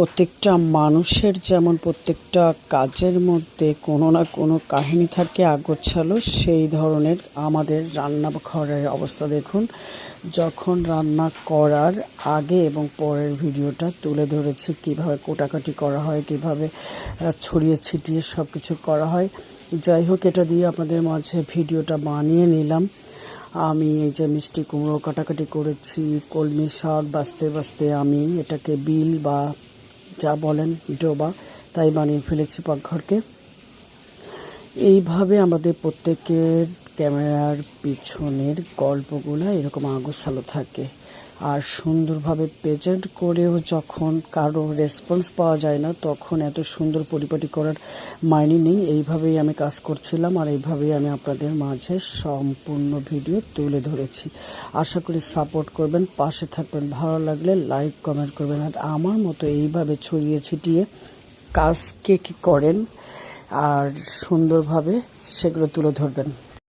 প্রত্যেকটা মানুষের যেমন প্রত্যেকটা কাজের মধ্যে কোনো না কোনো কাহিনী থাকে, আগোছালো, সেই ধরনের আমাদের রান্নাঘরের অবস্থা দেখুন। যখন রান্না করার আগে এবং পরের ভিডিওটা তুলে ধরেছি, কীভাবে কোটাকাটি করা হয়, কীভাবে ছড়িয়ে ছিটিয়ে সব কিছু করা হয়, যাই হোক, এটা দিয়ে আপনাদের মাঝে ভিডিওটা বানিয়ে নিলাম। আমি এই যে মিষ্টি কুমড়ো কাটাকাটি করেছি, কলমি শাক, বাঁচতে বাঁচতে আমি এটাকে বিল বা যা বলেন ডোবা তাই বানিয়ে ফেলেছি পাকঘরকে। এইভাবে আমাদের প্রত্যেকের ক্যামেরার পিছনের গল্পগুলো এরকম আগোছালো থাকে। আর সুন্দরভাবে প্রেজেন্ট করেও যখন কারও রেসপন্স পাওয়া যায় না, তখন এত সুন্দর পরিপাটি করার মাইনে নেই। এইভাবেই আমি কাজ করছিলাম আর এইভাবেই আমি আপনাদের মাঝে সম্পূর্ণ ভিডিও তুলে ধরেছি। আশা করি সাপোর্ট করবেন, পাশে থাকবেন, ভালো লাগলে লাইক কমেন্ট করবেন। আর আমার মতো এইভাবে ছড়িয়ে ছিটিয়ে কাজ কে কী করেন আর সুন্দরভাবে সেগুলো তুলে ধরবেন।